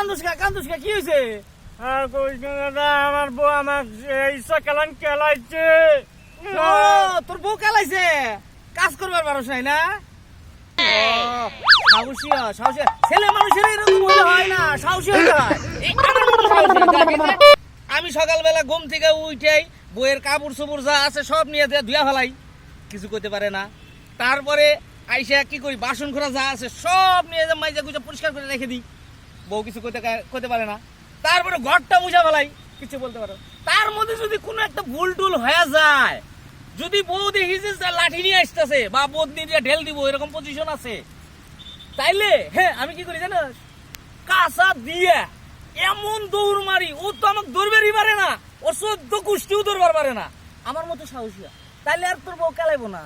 কান্দুস কা কান্দুস কা কি হয়েছে আর কইস দাদা আমার বউ আমার এই সকালান খেলাইছে ও তোর বউ কালাইছে? কাজ করবার পারস নাই না? ছেলে মানুষের এরকম হয় সাহসী হতে হয়? আমি সকালবেলা ঘুম থেকে উঠেই বইয়ের কাপড় চোপড় যা আছে সব নিয়ে দিয়ে ধুয়া ফেলাই। কিছু করতে পারে না। তারপরে আইসা কি করি? বাসন খোরা যা আছে সব নিয়ে মাইজা গুজা পরিষ্কার করে রেখে দিই। বউ কিছু করতে করতে পারে না। তারপরে ঘরটা মুছা ফেলাই, কিছু বলতে পারো। তার মধ্যে যদি কোনো একটা ভুল টুল হয়ে যায়, যদি বউ দেখি যে লাঠি নিয়ে আসতেছে বা বোধ নিয়ে ঢেল দিব, এরকম পজিশন আছে, তাইলে হ্যাঁ আমি কি করি জানো কাঁচা দিয়ে এমন দৌড় মারি, ও তো আমাকে দৌড়বেরই পারে না ও সদ্য কুষ্টিও দৌড়বার পারে না। আমার মতো সাহসী তাইলে আর তোর বউ কেলাইবো না।